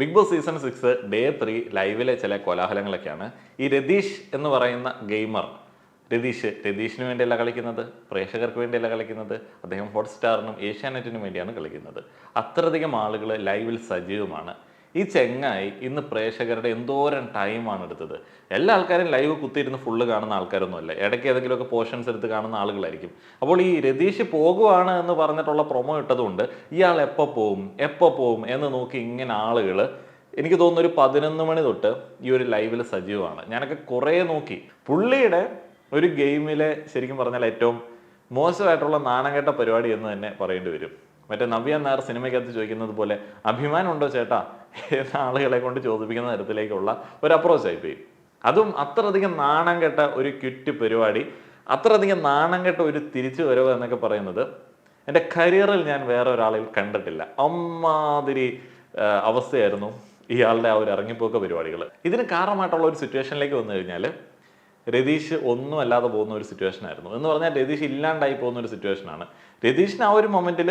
Bigg Boss season six day three ലൈവിലെ ചില കോലാഹലങ്ങളൊക്കെയാണ്. ഈ രതീഷ് എന്ന് പറയുന്ന ഗെയിമർ രതീഷ് രതീഷിന് വേണ്ടിയല്ല കളിക്കുന്നത് പ്രേക്ഷകർക്ക് വേണ്ടിയല്ല കളിക്കുന്നത് അദ്ദേഹം ഹോട്ട്സ്റ്റാറിനും ഏഷ്യാനെറ്റിനും വേണ്ടിയാണ് കളിക്കുന്നത്. അത്രയധികം ആളുകൾ ലൈവിൽ സജീവമാണ്. ഈ ചെങ്ങായി ഇന്ന് പ്രേക്ഷകരുടെ എന്തോരം ടൈമാണ് എടുത്തത്. എല്ലാ ആൾക്കാരും ലൈവ് കുത്തിയിരുന്ന് ഫുള്ള് കാണുന്ന ആൾക്കാരൊന്നുമല്ല. ഇടയ്ക്ക് ഏതെങ്കിലുമൊക്കെ പോർഷൻസ് എടുത്ത് കാണുന്ന ആളുകളായിരിക്കും. അപ്പോൾ ഈ രതീഷ് പോകുവാണ് എന്ന് പറഞ്ഞിട്ടുള്ള പ്രൊമോ ഇട്ടതുകൊണ്ട് ഇയാൾ എപ്പോൾ പോവും എപ്പോൾ പോവും എന്ന് നോക്കി ഇങ്ങനെ ആളുകൾ എനിക്ക് തോന്നുന്നു ഒരു പതിനൊന്ന് മണി തൊട്ട് ഈ ഒരു ലൈവിൽ സജീവമാണ്. ഞാനൊക്കെ കുറേ നോക്കി. പുള്ളിയുടെ ഒരു ഗെയിമിലെ ശരിക്കും പറഞ്ഞാൽ ഏറ്റവും മോശമായിട്ടുള്ള നാണംകെട്ട പരിപാടി എന്ന് തന്നെ പറയേണ്ടി വരും. മറ്റേ നവ്യ നായർ സിനിമയ്ക്കകത്ത് ചോദിക്കുന്നത് പോലെ അഭിമാനമുണ്ടോ ചേട്ടാ? എന്ന ആളുകളെ കൊണ്ട് ചോദിപ്പിക്കുന്ന തരത്തിലേക്കുള്ള ഒരു അപ്രോച്ച് ആയിപ്പോയി അതും അത്രയധികം നാണം കെട്ട ഒരു ക്വിറ്റ് പരിപാടി അത്രയധികം നാണം കെട്ട ഒരു തിരിച്ചു വരവ് എന്നൊക്കെ പറയുന്നത് എന്റെ കരിയറിൽ ഞാൻ വേറെ ഒരാളിൽ കണ്ടിട്ടില്ല. അമ്മാതിരി അവസ്ഥയായിരുന്നു ഇയാളുടെ ആ ഒരു ഇറങ്ങിപ്പോക്ക പരിപാടികൾ ഇതിന് കാരണമായിട്ടുള്ള ഒരു സിറ്റുവേഷനിലേക്ക് വന്നു കഴിഞ്ഞാൽ രതീഷ് ഒന്നും അല്ലാതെ പോകുന്ന ഒരു സിറ്റുവേഷൻ ആയിരുന്നു. എന്ന് പറഞ്ഞാൽ രതീഷ് ഇല്ലാണ്ടായി പോകുന്ന ഒരു സിറ്റുവേഷനാണ് രതീഷിന് ആ ഒരു മൊമെന്റിൽ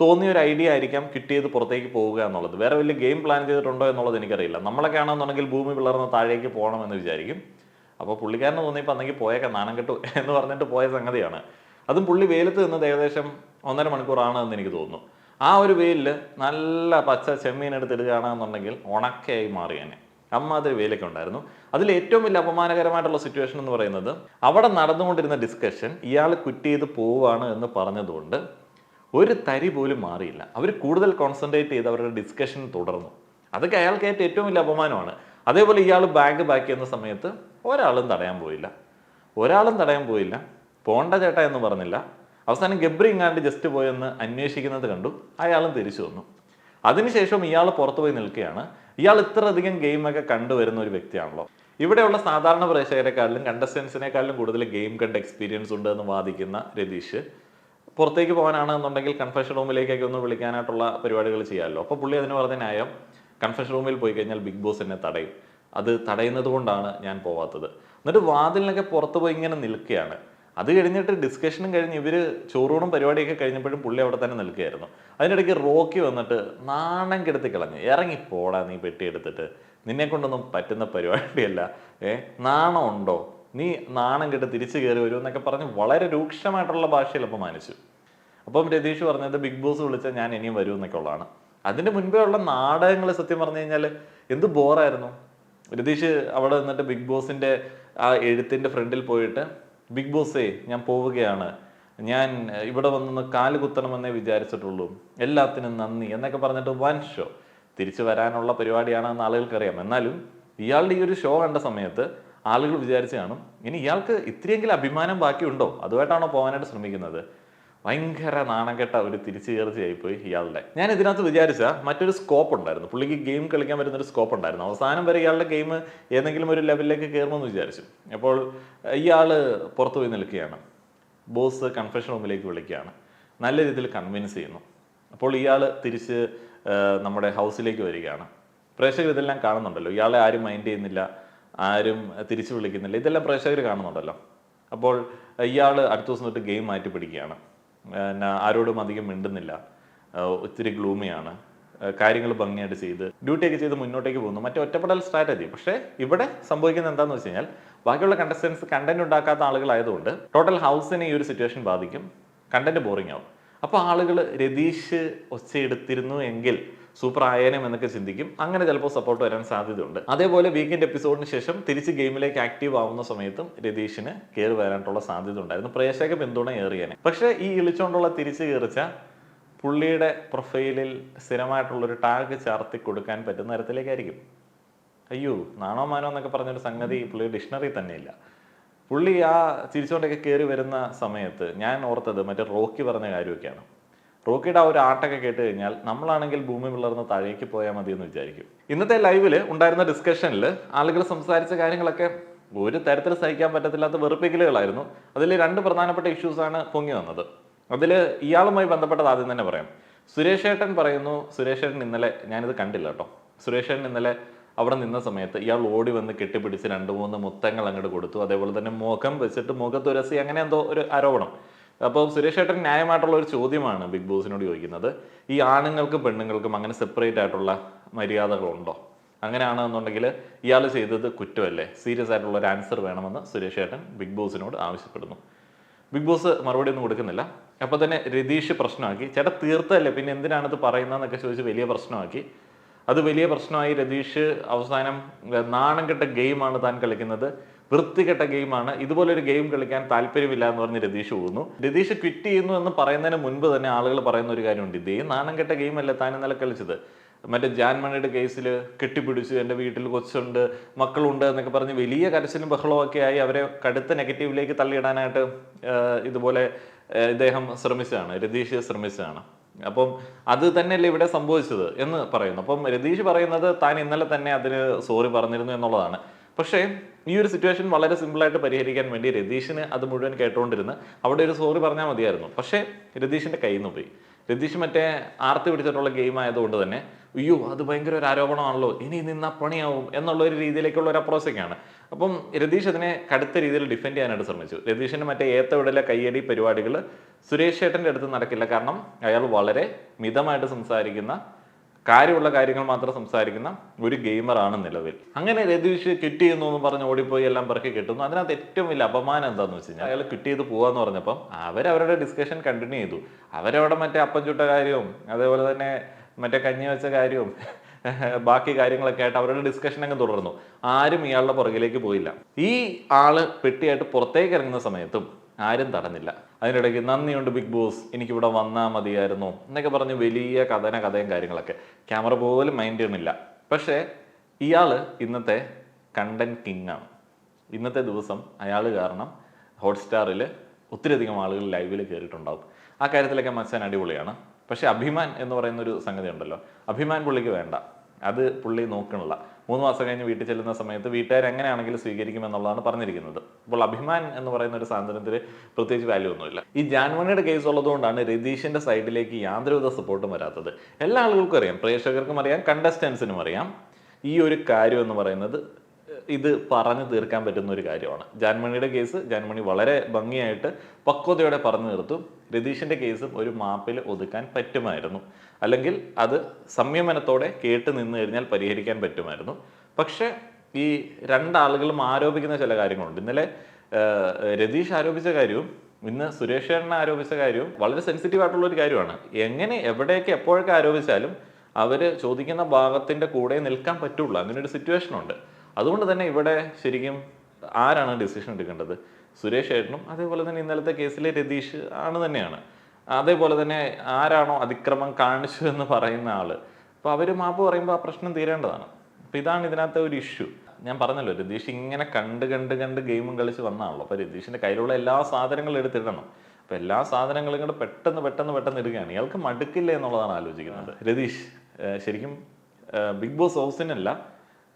തോന്നിയ ഒരു ഐഡിയ ആയിരിക്കാം കിട്ടിയത് പുറത്തേക്ക് പോവുക എന്നുള്ളത്. വേറെ വലിയ ഗെയിം പ്ലാൻ ചെയ്തിട്ടുണ്ടോ എന്നുള്ളത് എനിക്കറിയില്ല. നമ്മളൊക്കെ ആണെന്നുണ്ടെങ്കിൽ ഭൂമി പിളർന്ന് താഴേക്ക് പോകണം എന്ന് വിചാരിക്കും. അപ്പോൾ പുള്ളിക്കാരന് തോന്നിയപ്പോൾ അന്നെങ്കിൽ പോയേക്കാം നാണം കെട്ടു എന്ന് പറഞ്ഞിട്ട് പോയ സംഗതിയാണ്. അതും പുള്ളി വെയിലത്ത് നിന്നത് ഏകദേശം ഒന്നര മണിക്കൂറാണ് എന്ന് എനിക്ക് തോന്നുന്നു. ആ ഒരു വെയിലിൽ നല്ല പച്ച ചെമ്മീൻ എടുത്തിടുകയാണെന്നുണ്ടെങ്കിൽ ഉണക്കയായി മാറിയേനെ അമ്മാതിരി വെയിലൊക്കെ ഉണ്ടായിരുന്നു. അതിൽ ഏറ്റവും വലിയ അപമാനകരമായിട്ടുള്ള സിറ്റുവേഷൻ എന്ന് പറയുന്നത് അവിടെ നടന്നുകൊണ്ടിരുന്ന ഡിസ്കഷൻ ഇയാൾ കുറ്റ് ചെയ്ത് പോവുകയാണ് എന്ന് പറഞ്ഞതുകൊണ്ട് ഒരു തരി പോലും മാറിയില്ല. അവർ കൂടുതൽ കോൺസെൻട്രേറ്റ് ചെയ്ത് അവരുടെ ഡിസ്കഷൻ തുടർന്നു. അതൊക്കെ അയാൾക്ക് ഏറ്റ ഏറ്റവും വലിയ അപമാനമാണ്. അതേപോലെ ഇയാൾ ബാഗ് ബാക്കി എന്ന സമയത്ത് ഒരാളും തടയാൻ പോയില്ല. ഒരാളും തടയാൻ പോയില്ല. പോണ്ട ചേട്ട എന്ന് പറഞ്ഞില്ല. അവസാനം ഗബ്രി ഇങ്ങാണ്ട് ജസ്റ്റ് പോയെന്ന് അന്വേഷിക്കുന്നത് കണ്ടു. അയാളും തിരിച്ചു വന്നു. അതിനുശേഷം ഇയാൾ പുറത്തു പോയി നിൽക്കുകയാണ്. ഇയാൾ ഇത്രയധികം ഗെയിമൊക്കെ കണ്ടുവരുന്ന ഒരു വ്യക്തിയാണല്ലോ. ഇവിടെയുള്ള സാധാരണ പ്രേക്ഷകരെക്കാളിലും കണ്ടസ്റ്റൻസിനെക്കാളിലും കൂടുതൽ ഗെയിം കണ്ട എക്സ്പീരിയൻസ് ഉണ്ട് എന്ന് വാദിക്കുന്ന രതീഷ്. പുറത്തേക്ക് പോകാനാണെന്നുണ്ടെങ്കിൽ കൺഫെഷൻ റൂമിലേക്കൊക്കെ ഒന്ന് വിളിക്കാനായിട്ടുള്ള പരിപാടികൾ ചെയ്യാമല്ലോ. അപ്പോൾ പുള്ളി അതിന് പറഞ്ഞ ന്യായം കൺഫെഷൻ റൂമിൽ പോയി കഴിഞ്ഞാൽ ബിഗ് ബോസ് എന്നെ തടയും. അത് തടയുന്നത് കൊണ്ടാണ് ഞാൻ പോവാത്തത്. എന്നിട്ട് വാതിലിനൊക്കെ പുറത്ത് പോയി ഇങ്ങനെ നിൽക്കുകയാണ്. അത് കഴിഞ്ഞിട്ട് ഡിസ്കഷനും കഴിഞ്ഞ് ഇവർ ചോറൂണും പരിപാടിയൊക്കെ കഴിഞ്ഞപ്പോഴും പുള്ളി അവിടെ തന്നെ നിൽക്കുകയായിരുന്നു. അതിനിടയ്ക്ക് റോക്കി വന്നിട്ട് നാണം കെടുത്തി കളഞ്ഞു ഇറങ്ങി പോടാ നീ പെട്ടി എടുത്തിട്ട്. നിന്നെ കൊണ്ടൊന്നും പറ്റുന്ന പരിപാടിയല്ല. ഏ നാണം ഉണ്ടോ നീ നാണം കെട്ട് തിരിച്ചു കയറി വരും എന്നൊക്കെ പറഞ്ഞ് വളരെ രൂക്ഷമായിട്ടുള്ള ഭാഷയിൽ അപമാനിച്ചു അപ്പം രതീഷ് പറഞ്ഞത് ബിഗ് ബോസ് വിളിച്ചാൽ ഞാൻ ഇനിയും വരും എന്നൊക്കെ ഉള്ളതാണ്. അതിന്റെ മുൻപേ ഉള്ള നാടകങ്ങൾ സത്യം പറഞ്ഞു കഴിഞ്ഞാൽ എന്ത് ബോറായിരുന്നു. രതീഷ് അവിടെ നിന്നിട്ട് ബിഗ് ബോസിന്റെ ആ എഴുത്തിന്റെ ഫ്രണ്ടിൽ പോയിട്ട് ബിഗ് ബോസേ ഞാൻ പോവുകയാണ്. ഞാൻ ഇവിടെ വന്നൊന്ന് കാൽ കുത്തണമെന്നേ വിചാരിച്ചിട്ടുള്ളൂ. എല്ലാത്തിനും നന്ദി എന്നൊക്കെ പറഞ്ഞിട്ട് വൻ ഷോ തിരിച്ചു വരാനുള്ള പരിപാടിയാണെന്ന് ആളുകൾക്കറിയാം എന്നാലും ഇയാളുടെ ഈ ഒരു ഷോ കണ്ട സമയത്ത് ആളുകൾ വിചാരിച്ചു കാണും ഇനി ഇയാൾക്ക് ഇത്രയെങ്കിലും അഭിമാനം ബാക്കിയുണ്ടോ? അതുമായിട്ടാണോ പോകാനായിട്ട് ശ്രമിക്കുന്നത്? ഭയങ്കര നാണംകെട്ട ഒരു തിരിച്ചു കയറിച്ചായിപ്പോയി ഇയാളുടെ. ഞാൻ ഇതിനകത്ത് വിചാരിച്ച മറ്റൊരു സ്കോപ്പ് ഉണ്ടായിരുന്നു. പുള്ളിക്ക് ഗെയിം കളിക്കാൻ പറ്റുന്ന ഒരു സ്കോപ്പ് ഉണ്ടായിരുന്നു. അവസാനം വരെ ഇയാളുടെ ഗെയിം ഏതെങ്കിലും ഒരു ലെവലിലേക്ക് കയറുമെന്ന് വിചാരിച്ചു. അപ്പോൾ ഇയാൾ പുറത്തു പോയി നിൽക്കുകയാണ്. ബോസ് കൺഫെഷൻ റൂമിലേക്ക് വിളിക്കുകയാണ്. നല്ല രീതിയിൽ കൺവിൻസ് ചെയ്യുന്നു. അപ്പോൾ ഇയാൾ തിരിച്ച് നമ്മുടെ ഹൗസിലേക്ക് വരികയാണ്. പ്രേക്ഷകർ ഇതെല്ലാം കാണുന്നുണ്ടല്ലോ. ഇയാളെ ആരും മൈൻഡ് ചെയ്യുന്നില്ല. ആരും തിരിച്ചു വിളിക്കുന്നില്ല. ഇതെല്ലാം പ്രേക്ഷകർ കാണുന്നുണ്ടല്ലോ. അപ്പോൾ ഇയാൾ അടുത്ത ദിവസം തൊട്ട് ഗെയിം മാറ്റി പിടിക്കുകയാണ്. പിന്നെ ആരോടും അധികം മിണ്ടുന്നില്ല. ഒത്തിരി ഗ്ലൂമിയാണ്. കാര്യങ്ങൾ ഭംഗിയായിട്ട് ചെയ്ത് ഡ്യൂട്ടിയൊക്കെ ചെയ്ത് മുന്നോട്ടേക്ക് പോകുന്നു. മറ്റേ ഒറ്റപ്പെടൽ സ്ട്രാറ്റജി. പക്ഷേ ഇവിടെ സംഭവിക്കുന്നത് എന്താണെന്ന് വെച്ച് കഴിഞ്ഞാൽ ബാക്കിയുള്ള കണ്ടസ്റ്റൻസ് കണ്ടന്റ് ഉണ്ടാക്കാത്ത ആളുകളായതുകൊണ്ട് ടോട്ടൽ ഹൗസിനെ ഈ ഒരു സിറ്റുവേഷൻ ബാധിക്കും. കണ്ടന്റ് ബോറിംഗ് ആവും. അപ്പോൾ ആളുകൾ രതീഷ് ഒച്ചയെടുത്തിരുന്നു എങ്കിൽ സൂപ്പർ ആയേനം എന്നൊക്കെ ചിന്തിക്കും. അങ്ങനെ ചിലപ്പോൾ സപ്പോർട്ട് വരാൻ സാധ്യതയുണ്ട്. അതേപോലെ വീക്കെൻഡ് എപ്പിസോഡിന് ശേഷം തിരിച്ച് ഗെയിമിലേക്ക് ആക്റ്റീവ് ആവുന്ന സമയത്തും രതീഷിന് കയറി വരാനുള്ള സാധ്യത ഉണ്ടായിരുന്നു പ്രേക്ഷക പിന്തുണ ഏറിയേനെ. പക്ഷേ ഈ ഇളിച്ചുകൊണ്ടുള്ള തിരിച്ചു കയറിച്ച പുള്ളിയുടെ പ്രൊഫൈലിൽ സ്ഥിരമായിട്ടുള്ളൊരു ടാഗ് ചേർത്തി കൊടുക്കാൻ പറ്റുന്ന തരത്തിലേക്കായിരിക്കും. അയ്യോ നാണോ മാനോ എന്നൊക്കെ പറഞ്ഞൊരു സംഗതി പുള്ളി ഡിക്ഷണറി തന്നെയില്ല. പുള്ളി ആ ചിരിച്ചുകൊണ്ടൊക്കെ കയറി വരുന്ന സമയത്ത് ഞാൻ ഓർത്തത് മറ്റേ റോക്കി പറഞ്ഞ കാര്യമൊക്കെയാണ്. റോക്കിയുടെ ആ ഒരു ആട്ടൊക്കെ കേട്ട് കഴിഞ്ഞാൽ നമ്മളാണെങ്കിൽ ഭൂമി പിളർന്ന് താഴേക്ക് പോയാൽ മതി എന്ന് വിചാരിക്കും. ഇന്നത്തെ ലൈവിൽ ഉണ്ടായിരുന്ന ഡിസ്കഷനിൽ ആളുകൾ സംസാരിച്ച കാര്യങ്ങളൊക്കെ ഒരു തരത്തിൽ സഹിക്കാൻ പറ്റത്തില്ലാത്ത വെറുപ്പിക്കലുകളായിരുന്നു. അതിൽ രണ്ട് പ്രധാനപ്പെട്ട ഇഷ്യൂസാണ് പൊങ്ങി വന്നത്. അതിൽ ഇയാളുമായി ബന്ധപ്പെട്ടത് ആദ്യം തന്നെ പറയാം. സുരേഷ് ഏട്ടൻ പറയുന്നു സുരേഷ് ഏട്ടൻ ഇന്നലെ ഞാനിത് കണ്ടില്ല കേട്ടോ. സുരേഷ് ഏട്ടൻ ഇന്നലെ അവിടെ നിന്ന സമയത്ത് ഇയാൾ ഓടി വന്ന് കെട്ടിപ്പിടിച്ച് രണ്ട് മൂന്ന് മുത്തങ്ങൾ അങ്ങോട്ട് കൊടുത്തു. അതേപോലെ തന്നെ മുഖം വെച്ചിട്ട് മുഖത്തുരസി അങ്ങനെ എന്തോ ഒരു ആരോപണം. അപ്പോൾ സുരേഷ് ഏട്ടൻ ന്യായമായിട്ടുള്ള ഒരു ചോദ്യമാണ് ബിഗ് ബോസിനോട് ചോദിക്കുന്നത്. ഈ ആണുങ്ങൾക്കും പെണ്ണുങ്ങൾക്കും അങ്ങനെ സെപ്പറേറ്റ് ആയിട്ടുള്ള മര്യാദകളുണ്ടോ? അങ്ങനെയാണെന്നുണ്ടെങ്കിൽ ഇയാൾ ചെയ്തത് കുറ്റമല്ലേ? സീരിയസ് ആയിട്ടുള്ള ഒരു ആൻസർ വേണമെന്ന് സുരേഷ് ഏട്ടൻ ബിഗ് ബോസിനോട് ആവശ്യപ്പെടുന്നു. ബിഗ് ബോസ് മറുപടി ഒന്നും കൊടുക്കുന്നില്ല. അപ്പോൾ തന്നെ രതീഷ് പ്രശ്നമാക്കി. ചേട്ടാ തീർത്തല്ലേ പിന്നെ എന്തിനാണ് പറയുന്നതെന്നൊക്കെ ചോദിച്ച് വലിയ പ്രശ്നമാക്കി. അത് വലിയ പ്രശ്നമായി രതീഷ് അവസാനം നാണം കെട്ട ഗെയിമാണ് താൻ കളിക്കുന്നത്. വൃത്തികെട്ട ഗെയിമാണ്. ഇതുപോലൊരു ഗെയിം കളിക്കാൻ താല്പര്യമില്ല എന്ന് പറഞ്ഞ് രതീഷ് പോകുന്നു. രതീഷ് ക്വിറ്റ് ചെയ്യുന്നു എന്ന് പറയുന്നതിന് മുൻപ് തന്നെ ആളുകൾ പറയുന്ന ഒരു കാര്യമുണ്ട്. ഇതേ നാണം കെട്ട ഗെയിം അല്ല താൻ ഇന്നലെ കളിച്ചത്? മറ്റേ ജാൻമണിയുടെ കേസിൽ കെട്ടിപ്പിടിച്ച് എന്റെ വീട്ടിൽ കൊച്ചുണ്ട് മക്കളുണ്ട് എന്നൊക്കെ പറഞ്ഞ് വലിയ കരച്ചിലും ബഹളമൊക്കെ ആയി അവരെ കടുത്ത നെഗറ്റീവിലേക്ക് തള്ളിയിടാനായിട്ട് ഇതുപോലെ ഇദ്ദേഹം ശ്രമിച്ചതാണ്. രതീഷ് ശ്രമിച്ചതാണ്. അപ്പം അത് തന്നെയല്ലേ ഇവിടെ സംഭവിച്ചത് എന്ന് പറയുന്നു. അപ്പം രതീഷ് പറയുന്നത് താൻ ഇന്നലെ തന്നെ അതിന് സോറി പറഞ്ഞിരുന്നു എന്നുള്ളതാണ്. പക്ഷേ ഈ ഒരു സിറ്റുവേഷൻ വളരെ സിമ്പിളായിട്ട് പരിഹരിക്കാൻ വേണ്ടി രതീഷിന് അത് മുഴുവൻ കേട്ടുകൊണ്ടിരുന്ന് അവിടെ ഒരു സോറി പറഞ്ഞാൽ മതിയായിരുന്നു. പക്ഷേ രതീഷിന്റെ കയ്യിൽ നിന്ന് പോയി. രതീഷ് മറ്റേ ആർത്തി പിടിച്ചിട്ടുള്ള ഗെയിം ആയതുകൊണ്ട് തന്നെ അയ്യോ അത് ഭയങ്കര ഒരു ആരോപണമാണല്ലോ. ഇനി നിന്നാ പണിയാവും എന്നുള്ള ഒരു രീതിയിലേക്കുള്ള ഒരു അപ്രോച്ചൊക്കെയാണ് അപ്പം രതീഷ് അതിനെ കടുത്ത രീതിയിൽ ഡിഫെൻഡ് ചെയ്യാനായിട്ട് ശ്രമിച്ചു. രതീഷിന്റെ മറ്റേ ഏത്തവിടലെ കയ്യടി പരിപാടികൾ സുരേഷ് ചേട്ടന്റെ അടുത്ത് നടക്കില്ല. കാരണം അയാൾ വളരെ മിതമായിട്ട് സംസാരിക്കുന്ന കാര്യമുള്ള കാര്യങ്ങൾ മാത്രം സംസാരിക്കുന്ന ഒരു ഗെയിമറാണ് നിലവിൽ. അങ്ങനെ രതീഷ് ക്വിറ്റ് ചെയ്യുന്നു എന്ന് പറഞ്ഞ് ഓടിപ്പോയി എല്ലാം പറക്കി കിട്ടുന്നു. അതിനകത്ത് ഏറ്റവും വലിയ അപമാനം എന്താണെന്ന് വെച്ച് കഴിഞ്ഞാൽ അയാൾ ക്വിറ്റ് ചെയ്ത് പോവാന്ന് പറഞ്ഞപ്പം അവരവരുടെ ഡിസ്കഷൻ കണ്ടിന്യൂ ചെയ്തു. അവരവിടെ മറ്റേ അപ്പം ചുട്ട കാര്യവും അതേപോലെ തന്നെ മറ്റേ കഞ്ഞി വെച്ച കാര്യവും ബാക്കി കാര്യങ്ങളൊക്കെ ആയിട്ട് അവരുടെ ഡിസ്കഷൻ അങ്ങ് തുടർന്നു. ആരും ഇയാളുടെ പുറകിലേക്ക് പോയില്ല. ഈ ആൾ പെട്ടിയായിട്ട് പുറത്തേക്ക് ഇറങ്ങുന്ന സമയത്തും ആരും തടഞ്ഞില്ല. അതിനിടയ്ക്ക് നന്ദിയുണ്ട് ബിഗ് ബോസ് എനിക്കിവിടെ വന്നാൽ മതിയായിരുന്നു എന്നൊക്കെ പറഞ്ഞ് വലിയ കഥന കഥയും കാര്യങ്ങളൊക്കെ. ക്യാമറ പോലും മൈൻഡ് ചെയ്യുന്നില്ല. പക്ഷേ ഇയാൾ ഇന്നത്തെ കണ്ടന്റ് കിങ് ആണ് ഇന്നത്തെ ദിവസം അയാൾ കാരണം ഹോട്ട്സ്റ്റാറിൽ ഒത്തിരിയധികം ആളുകൾ ലൈവിൽ കയറിയിട്ടുണ്ടാവും ആ കാര്യത്തിലൊക്കെ മച്ചാൻ അടിപൊളിയാണ്. പക്ഷേ അഭിമാൻ എന്ന് പറയുന്ന ഒരു സംഗതി ഉണ്ടല്ലോ അഭിമാൻ പുള്ളിക്ക് വേണ്ട. അത് പുള്ളി നോക്കണില്ല മൂന്ന് മാസം കഴിഞ്ഞ് വീട്ടിൽ ചെല്ലുന്ന സമയത്ത് വീട്ടുകാർ എങ്ങനെയാണെങ്കിലും സ്വീകരിക്കുമെന്നുള്ളതാണ് പറഞ്ഞിരിക്കുന്നത്. അപ്പോൾ അഭിമാൻ എന്ന് പറയുന്ന ഒരു സാധനത്തിന് പ്രത്യേകിച്ച് വാല്യൂ ഒന്നുമില്ല. ഈ ജാൻമണിയുടെ കേസ് ഉള്ളതുകൊണ്ടാണ് രതീഷിന്റെ സൈഡിലേക്ക് യാതൊരുവിധ സപ്പോർട്ടും വരാത്തത്. എല്ലാ ആളുകൾക്കും അറിയാം പ്രേക്ഷകർക്കും അറിയാം കണ്ടസ്റ്റൻസിനും അറിയാം. ഈ ഒരു കാര്യം എന്ന് പറയുന്നത് ഇത് പറഞ്ഞു തീർക്കാൻ പറ്റുന്ന ഒരു കാര്യമാണ്. ജാൻമണിയുടെ കേസ് ജാൻമണി വളരെ ഭംഗിയായിട്ട് പക്വതയോടെ പറഞ്ഞു തീർത്തു. രതീഷിന്റെ കേസും ഒരു മാപ്പിൽ ഒതുക്കാൻ പറ്റുമായിരുന്നു. അല്ലെങ്കിൽ അത് സംയമനത്തോടെ കേട്ട് നിന്ന് കഴിഞ്ഞാൽ പരിഹരിക്കാൻ പറ്റുമായിരുന്നു. പക്ഷേ ഈ രണ്ടാളുകളും ആരോപിക്കുന്ന ചില കാര്യങ്ങളുണ്ട്. ഇന്നലെ രതീഷ് ആരോപിച്ച കാര്യവും ഇന്ന് സുരേഷ് ചേട്ടനെ ആരോപിച്ച കാര്യവും വളരെ സെൻസിറ്റീവ് ആയിട്ടുള്ള ഒരു കാര്യമാണ്. എങ്ങനെ എവിടെയൊക്കെ എപ്പോഴൊക്കെ ആരോപിച്ചാലും അവർ ചോദിക്കുന്ന ഭാഗത്തിന്റെ കൂടെ നിൽക്കാൻ പറ്റുള്ളൂ അങ്ങനെ ഒരു സിറ്റുവേഷൻ ഉണ്ട്. അതുകൊണ്ട് തന്നെ ഇവിടെ ശരിക്കും ആരാണ് ഡിസിഷൻ എടുക്കേണ്ടത്? സുരേഷ് ഏട്ടനും അതേപോലെ തന്നെ ഇന്നലത്തെ കേസിലെ രതീഷ് ആണ് തന്നെയാണ്. അതേപോലെ തന്നെ ആരാണോ അതിക്രമം കാണിച്ചു എന്ന് പറയുന്ന ആൾ. അപ്പൊ അവർ മാപ്പ് പറയുമ്പോൾ ആ പ്രശ്നം തീരേണ്ടതാണ്. അപ്പൊ ഇതാണ് ഇതിനകത്തെ ഒരു ഇഷ്യൂ ഞാൻ പറഞ്ഞല്ലോ രതീഷ് ഇങ്ങനെ കണ്ട് കണ്ട് കണ്ട് ഗെയിമും കളിച്ച് വന്നാണല്ലോ. അപ്പൊ രതീഷിന്റെ കയ്യിലുള്ള എല്ലാ സാധനങ്ങളും എടുത്തിടണം. അപ്പൊ എല്ലാ സാധനങ്ങളും കൂടെ പെട്ടെന്ന് പെട്ടെന്ന് പെട്ടെന്ന് ഇടുകയാണ് ഇയാൾക്ക് മടുക്കില്ല എന്നുള്ളതാണ് ആലോചിക്കുന്നത്. രതീഷ് ശരിക്കും ബിഗ് ബോസ് ഹൗസിനല്ല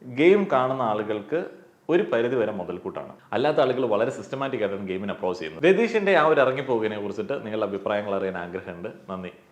ഗെയിം കാണുന്ന ആളുകൾക്ക് ഒരു പരിധി വരെ മുതൽക്കൂട്ടാണ്. അല്ലാത്ത ആളുകൾ വളരെ സിസ്റ്റമാറ്റിക് ആയിട്ടാണ് ഗെയിമിനെ അപ്രോച്ച് ചെയ്യുന്നത്. രതീഷിന്റെ ആ ഒരു ഇറങ്ങിപ്പോകിനെ കുറിച്ചിട്ട് നിങ്ങളുടെ അഭിപ്രായങ്ങൾ അറിയാൻ ആഗ്രഹമുണ്ട്. നന്ദി.